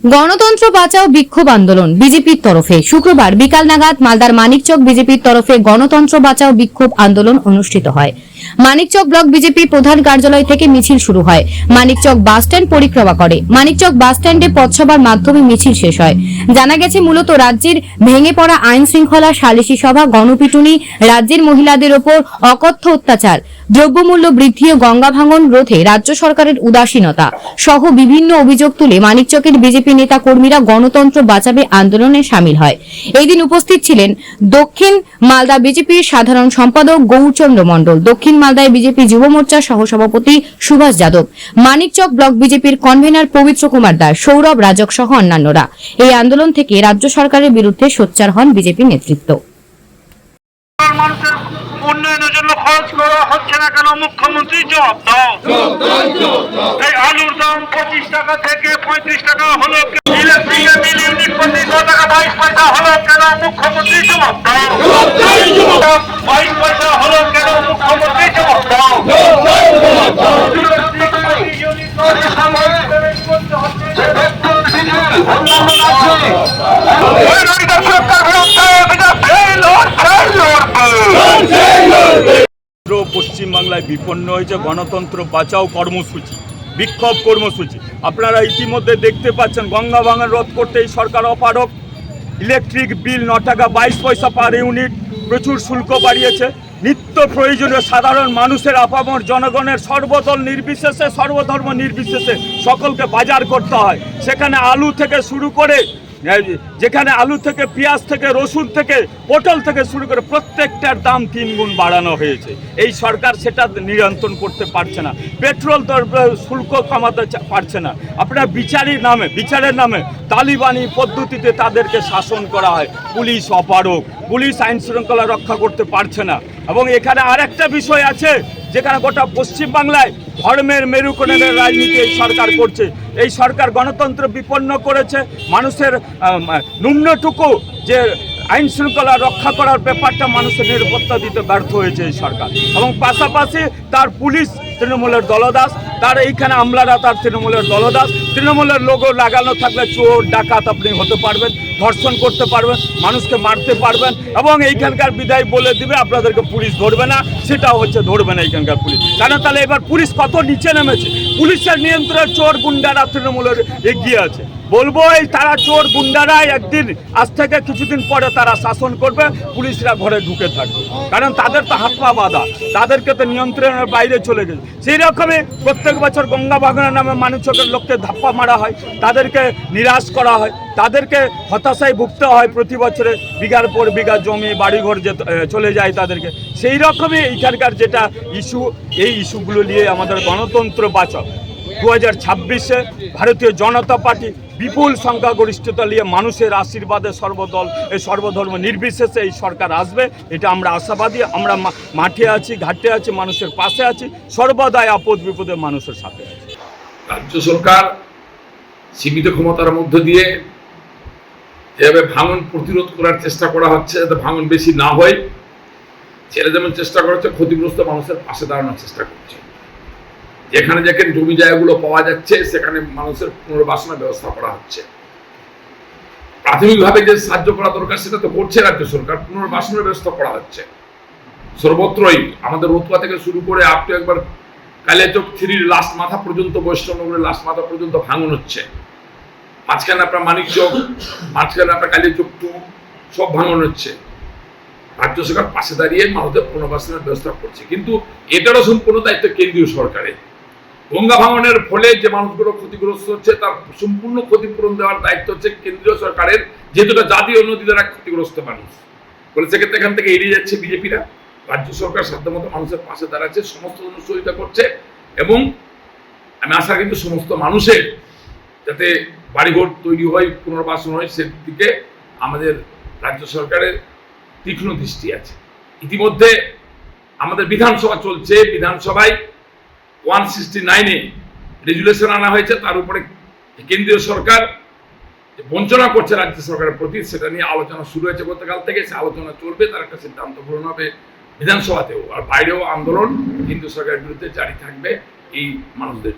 গণতন্ত্র বাঁচাও বিক্ষোভ আন্দোলন বিজেপির তরফে। শুক্রবার বিকাল নাগাদ মালদার মানিকচক বিজেপির তরফে গণতন্ত্র বাঁচাও বিক্ষোভ আন্দোলন অনুষ্ঠিত হয়। মানিকচক ব্লক বিজেপি প্রধান কার্যালয় থেকে মিছিল শুরু হয়। মানিকচক বাস স্ট্যান্ড পরিক্রমা করে। মানিকচক বাস স্ট্যান্ডে পথসভার মাধ্যমে মিছিল শেষ হয়। জানা গেছে, মূলত রাজ্যের ভেঙে পড়া আইন শৃঙ্খলা সালিশি সভা, গণপিটুনি, রাজ্যের মহিলাদের ওপর অকথ্য অত্যাচার, দ্রব্যমূল্য বৃদ্ধি ও গঙ্গা ভাঙন রোধে রাজ্য সরকারের উদাসীনতা সহ বিভিন্ন অভিযোগ তুলে মানিকচকের বিজেপি নেতা কর্মীরা গণতন্ত্র বাঁচাবে আন্দোলনে সামিল হয়। এই দিন উপস্থিত ছিলেন দক্ষিণ মালদা বিজেপির সাধারণ সম্পাদক গৌরচন্দ্র মণ্ডল, দক্ষিণ মালদায় বিজেপি যুব মোর্চার সহসভাপতি সুভাষ যাদব, মানিকচক ব্লক বিজেপির কনভেনার পবিত্র কুমার দাস, সৌরভ রাজক সহ অন্যান্যরা। এই আন্দোলন থেকে রাজ্য সরকারের বিরুদ্ধে সোচ্চার হন বিজেপি নেতৃত্ব। উন্নয়নের জন্য খরচ করা হচ্ছে না কেন? মুখ্যমন্ত্রী জবাব দাও। এই আলুর দাম পঁচিশ টাকা থেকে পঁয়ত্রিশ টাকা হলো ইলেকট্রিকের বিল ইউনিট প্রতি ছ টাকা বাইশ পয়সা হলো কেন? মুখ্যমন্ত্রী জবাব দাও। বাইশ পয়সা হলো কেন? মুখ্যমন্ত্রী জবাব দাও। ইউনিট প্রতি সাময়িক পেমেন্ট করতে হচ্ছে, সে বেতন দিনে অন্যান্য রাজ্যে। ওই নারীদের সুরক্ষার বিরুদ্ধে বিজেপি লড়ছে, লড়বে। কেন্দ্র পশ্চিমবাংলায় বিপন্ন হয়েছে গণতন্ত্র বাঁচাও কর্মসূচি, বিক্ষোভ কর্মসূচি। আপনারা ইতিমধ্যে দেখতে পাচ্ছেন গঙ্গা ভাঙন রোধ করতে এই সরকার অপারক ইলেকট্রিক বিল ন টাকা বাইশ পয়সা পার ইউনিট, প্রচুর শুল্ক বাড়িয়েছে। নিত্য প্রয়োজনীয় সাধারণ মানুষের আপামর জনগণের সর্বদল নির্বিশেষে, সর্বধর্ম নির্বিশেষে সকলকে বাজার করতে হয়। সেখানে আলু থেকে শুরু করে যেখানে আলু থেকে, পেঁয়াজ থেকে, রসুন থেকে, পটল থেকে শুরু করে প্রত্যেকটার দাম তিন গুণ বাড়ানো হয়েছে। এই সরকার সেটা নিয়ন্ত্রণ করতে পারছে না। পেট্রোল শুল্ক কমাতে পারছে না। আপনার বিচারের নামে বিচারের নামে তালিবানি পদ্ধতিতে তাদেরকে শাসন করা হয়। পুলিশ অপারক পুলিশ আইন শৃঙ্খলা রক্ষা করতে পারছে না। এবং এখানে আরেকটা বিষয় আছে যেখানে গোটা পশ্চিমবাংলায় ধর্মের মেরুকরণের রাজনীতি এই সরকার করছে। এই সরকার গণতন্ত্র বিপন্ন করেছে। মানুষের নিম্নটুকু যে আইন শৃঙ্খলা রক্ষা করার ব্যাপারটা মানুষের নিরাপত্তা দিতে ব্যর্থ হয়েছে এই সরকার। এবং পাশাপাশি তার পুলিশ তৃণমূলের দলদাস, তার এইখানে আমলারা তার তৃণমূলের দলদাস, তৃণমূলের লোগো লাগানো থাকলে চোর, ডাকাত আপনি হতে পারবেন, ধর্ষণ করতে পারবেন, মানুষকে মারতে পারবেন এবং এইখানকার বিদায় বলে দিবে, আপনাদেরকে পুলিশ ধরবে না, সেটাও হচ্ছে ধরবে না এইখানকার পুলিশ। কেন তাহলে এবার পুলিশ কত নিচে নেমেছে? পুলিশের নিয়ন্ত্রণে চোর, গুন্ডারা তৃণমূলের এগিয়ে আছে। বলব এই তারা চোর গুন্ডারাই একদিন, আজ থেকে কিছুদিন পরে তারা শাসন করবে, পুলিশরা ঘরে ঢুকে থাকবে। কারণ তাদের তো হাত পা বাঁধা, তাদেরকে তো নিয়ন্ত্রণের বাইরে চলে গেছে। সেই রকমই প্রত্যেক বছর গঙ্গা ভাগনের নামে মানুষের লোককে ধাপ্পা মারা হয়, তাদেরকে নিরাশ করা হয়, তাদেরকে হতাশায় ভুগতে হয় প্রতি বছরে। বিঘার পর বিঘা জমি, বাড়িঘর যে চলে যায় তাদেরকে। সেই রকমই এইখানকার যেটা ইস্যু, এই ইস্যুগুলো নিয়ে আমাদের গণতন্ত্র বাচক। দু হাজার ছাব্বিশে ভারতীয় জনতা পার্টি বিপুল সংখ্যাগরিষ্ঠতা নিয়ে মানুষের আশীর্বাদে সর্বদল, এই সর্বধর্ম নির্বিশেষে এই সরকার আসবে, এটা আমরা আশাবাদী, আমরা মাঠে আছি, ঘাটে আছি, মানুষের পাশে আছি, সর্বদাই আপদ বিপদে মানুষের সাথে আছি। রাজ্য সরকার সীমিত ক্ষমতার মধ্য দিয়ে যেভাবে ভাঙন প্রতিরোধ করার চেষ্টা করা হচ্ছে, যাতে ভাঙন বেশি না হয়। সেটা যেমন চেষ্টা করা হচ্ছে ক্ষতিগ্রস্ত মানুষের পাশে দাঁড়ানোর চেষ্টা করছে। যেখানে যেখানে জমি জায়গাগুলো পাওয়া যাচ্ছে, সেখানে মানুষের পুনর্বাসনের ব্যবস্থা করা হচ্ছে। প্রাথমিকভাবে যে সাহায্য করা দরকার, সেটা তো করছে রাজ্য সরকার, পুনর্বাসনের ব্যবস্থা করা হচ্ছে। সর্বত্রই আমাদের রতুয়া থেকে শুরু করে আপনি একবার কালিয়াচক থ্রির লাস্ট মাথা পর্যন্ত, বৈষ্ণবনগরের লাস্ট মাথা পর্যন্ত ভাঙন হচ্ছে। মাঝখানে আপনার মানিক চোখ মাঝখানে আপনার কালিয়াচক টু সব ভাঙন হচ্ছে। রাজ্য সরকার পাশে দাঁড়িয়ে মানুষদের পুনর্বাসনের ব্যবস্থা করছে। কিন্তু এটারও সম্পূর্ণ দায়িত্ব কেন্দ্রীয় সরকারের। গঙ্গা ভাঙনের ফলে যে মানুষগুলো ক্ষতিগ্রস্ত হচ্ছে, তার সম্পূর্ণ ক্ষতিপূরণ দেওয়ার দায়িত্ব হচ্ছে কেন্দ্রীয় সরকারের, যেহেতু জাতীয় নদী দ্বারা ক্ষতিগ্রস্ত মানুষ। বলে সেক্ষেত্রে এখান থেকে এড়িয়ে যাচ্ছে বিজেপিরা। রাজ্য সরকার সাধ্যমতো মানুষের পাশে দাঁড়াচ্ছে, সমস্ত সহযোগিতা করছে এবং আমি আশা কিন্তু সমস্ত মানুষের যাতে বাড়িঘর তৈরি হয়, পুনর্বাসন হয় সেদিকে আমাদের রাজ্য সরকারের তীক্ষ্ণ দৃষ্টি আছে। ইতিমধ্যে আমাদের বিধানসভা চলছে, বিধানসভায় ওয়ান সিক্সটি নাইনে রেজুলেশন আনা হয়েছে, তার উপরে কেন্দ্রীয় সরকার বঞ্চনা করছে রাজ্য সরকারের প্রতি, সেটা নিয়ে আলোচনা শুরু হয়েছে গতকাল থেকে, সে আলোচনা চলবে, তার একটা সিদ্ধান্ত গ্রহণ হবে বিধানসভাতেও। আর বাইরেও আন্দোলন কেন্দ্রীয় সরকারের বিরুদ্ধে জারি থাকবে এই মানুষদের